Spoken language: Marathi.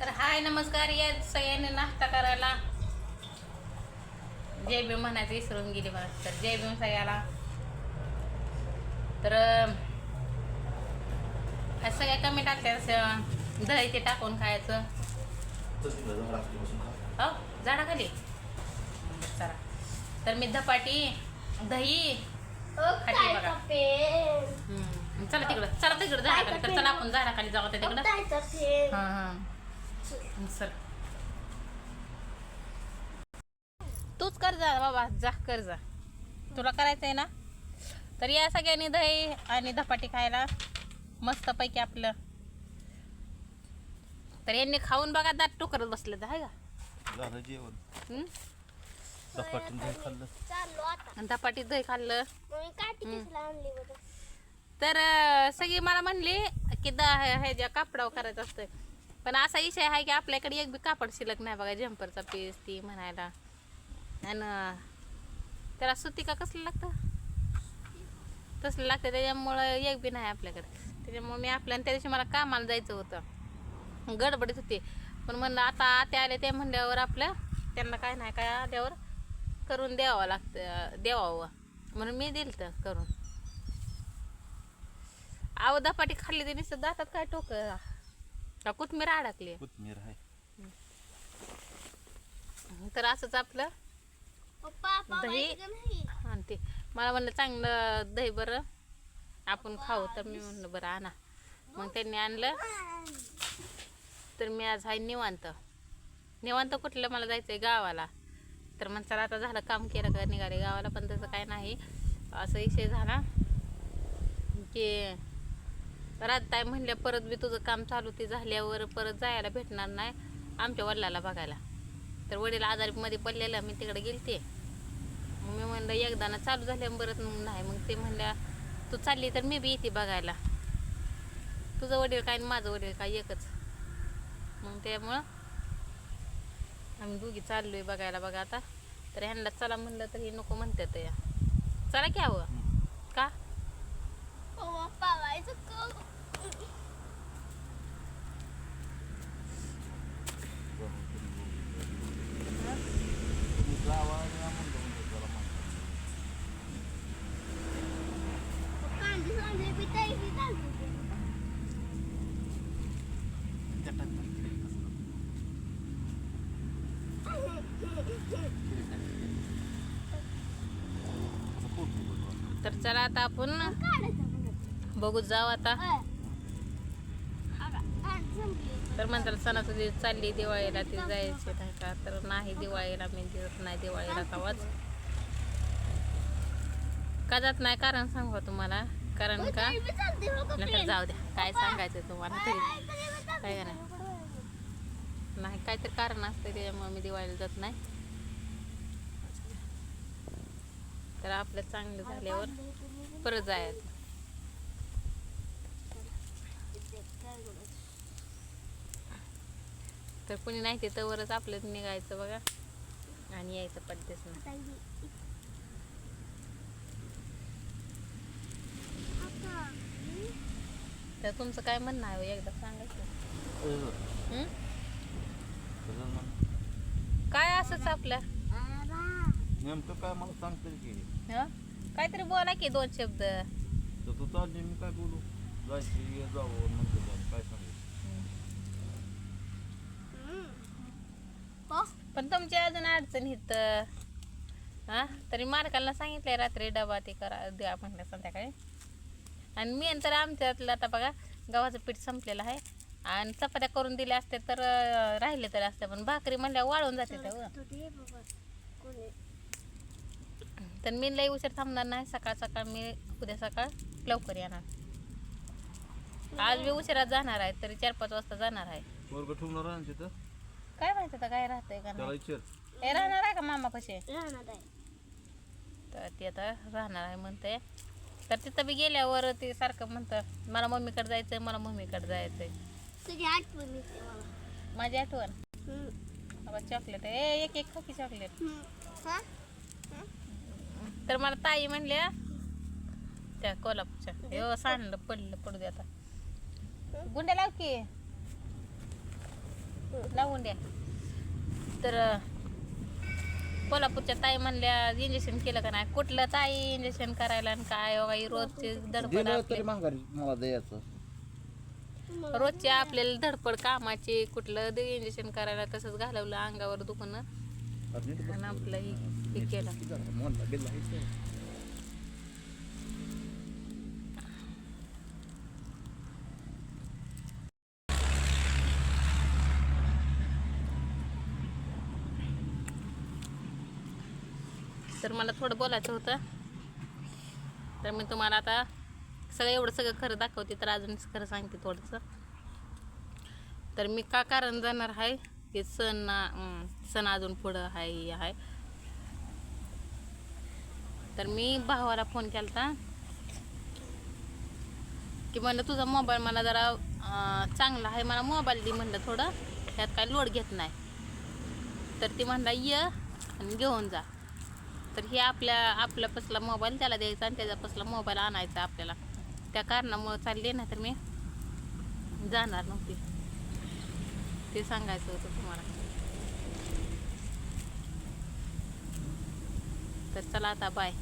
तर हाय नमस्कार. या सगळ्यांनी नाश्ता करायला. जय भीम म्हणायचं विसरून गेली मला तर जय भीम सगळ्याला तर आज सगळ्या कमी टाकतात दही ते टाकून खायचं. हो झाडाखाली. चला. तर मी धपाटी दही बघा. चला तिकडं. चला तिकडं झाडाखाली. तर चला आपण झाडाखाली जाऊ तिकडं. हा हा. सर. तूच कर जा बाबा जा कर जा. तुला करायचंय ना? तर या सगळ्यांनी दही आणि धपाटी खायला. मस्त पैकी आपलं. तर यांनी खाऊन बघा दात टोकरत बसले तर हाय का? झालं जेवण. हम्म? चपातीन दही खाल्लं. चाललो आता. आणि धपाटी दही खाल्लं. आणली तर अं, सगळी मला म्हणली की द ह्याच्या कापडावर करायचं असतं पण असा विषय आहे की आपल्याकडे एक बी कापड शिल्लक नाही बघा जम्परचा पीस ती म्हणायला. आणि त्याला सुती का कसलं लागतं? तसलं लागतं त्याच्यामुळं एक बी नाही आपल्याकडे. त्याच्यामुळे मी आपल्या त्या दिवशी मला कामाला जायचं होतं. गडबडीत होती. पण म्हणलं आता ते आले ते म्हणल्यावर आपलं त्यांना काय नाही काय आल्यावर करून द्यावं लागतं द्यावं. म्हणून मी दिलं तर करून. अहो धपाटी खाल्ली ते नुसतं दातात काय टोक? का कोथमीर अडकली. कोथमीर आहे. तर असंच आपलं पप्पा दही. आणि ते. मला म्हणलं चांगलं दही बरं. आपण खाऊ तर मी म्हणलं बरं आणा. मग त्यांनी आणलं. तर मी आज आहे निवांत. निवांत कुठलं मला जायचंय गावाला. तर मग चला आता झालं काम केलं का? निघाले गावाला पण तसं काय नाही. असं विषय झाला. की रातताय म्हणल्या परत बी तुझं काम चालू ते झाल्यावर परत जायला भेटणार नाही आमच्या वडिलाला बघायला. तर वडील आजारीमध्ये पडलेलं मी तिकडे गेलते. मग मी म्हणलं एकदा ना चालू झाल्या बरं मग नाही. मग ते म्हणल्या तू चालली तर मी बी येते बघायला. तुझं वडील काय आणि माझं वडील काय एकच. मग त्यामुळं आम्ही दोघी चाललोय बघायला बघा आता. तर ह्यांना चला म्हणलं तर हे नको म्हणतात या. चला की हवं का पप्पा पावायचं का तुम्ही जावा आणि आम्हाला जाऊन द्या जरा म्हणतात. कांदे सांडले बी तरी बी चालते त्या टाकतात किती कसं. असं पोटू बनवा. तर चला आता आपण बघू जाऊ आता. तर म्हणतात सणाचं दिवस चालली दिवाळीला ती जायची नाही का? तर नाही दिवाळीला मी देत नाही दिवाळीला आवाज का जात नाही? कारण सांगू तुम्हाला? कारण का? हो का नंतर? जाऊ द्या. काय सांगायचं तुम्हाला तरी. काय नाही नाही काहीतरी कारण असतं त्याच्यामुळे मी दिवाळीला जात नाही. तर आपलं चांगलं झाल्यावर परत जायचं तर कुणी नाही ते तवरच आपलं निघायचं बघा. आणि यायचं पडतेच ना तर तुमचं काय म्हणणं आहे हो? एकदा सांगायचं काय असंच आपल्या नेमकं काय मला सांगते की? हं? काहीतरी बोला की दोन शब्द. तर तू चालली मी काय बोलू? जायची ये जावं जाऊ काय सांगू? पण तुमची अजून अडचण हित हा? तरी मालकाला सांगितलंय रात्री डबा ते करा द्या म्हणलं संध्याकाळी. आणि मी तर आमच्यातलं आता बघा गव्हाचं पीठ संपलेलं आहे. आणि चपात्या करून दिल्या असते तर राहिले तरी असते पण भाकरी म्हणल्या वाळून जाते. तर मी लई उशीर थांबणार नाही सकाळ सकाळ मी उद्या सकाळ लवकर येणार. आज मी उशिरात जाणार आहे तरी चार पाच वाजता जाणार आहे. आहे काय माहिती काय राहतंय का हे राहणार आहे का मामा कसे? राहणार आहे. तर ती आता राहणार आहे म्हणते. तर तिथं बी गेल्यावर ते सारखं म्हणतं मला मम्मीकडे जायचंय मला मम्मीकडे जायचंय. आठवण येते मला. माझी आठवण? हम्म. बाबा चॉकलेट ए एक एक खाकी चॉकलेट हम्म. हा? तर मला ताई म्हणल्या त्या कोल्हापूरच्या. हो सांडलं पडलं पडू दे आता. गुंड्या लाव की. लावून द्या तर अं, कोल्हापूरच्या ताई म्हणल्या इंजेक्शन केलं का नाही? कुठलं ताई इंजेक्शन करायला आणि काय? हो बाई रोजचे दिलं मला द्यायचं. रोजच्या आपल्याला धडपड कामाचे कुठलं इंजेक्शन करायला तसंच घालवलं अंगावर दुखणं. आणि आपलं हे केलं. तर मला थोडं बोलायचं होतं. तर मी तुम्हाला आता सगळं एवढं सगळं खरं दाखवते तर अजून खरं सांगते थोडंसं. तर मी का कारण जाणार आहे? ते सण सण अजून पुढं आहे हे आहे तर मी भावाला फोन केला होता की म्हणलं तुझा मोबाईल मला जरा चांगला आहे मला मोबाईल दे म्हणलं थोडं. त्यात काय लोड घेत नाही. तर ती म्हणला ये आणि घेऊन जा. तर हे आपल्या आपल्यापासला मोबाईल त्याला द्यायचा आणि त्याचा पसला मोबाईल आणायचा आपल्याला. त्या कारणामुळं चालले ना तर मी जाणार नव्हती. ते सांगायचं होतं तुम्हाला. तर चला आता बाय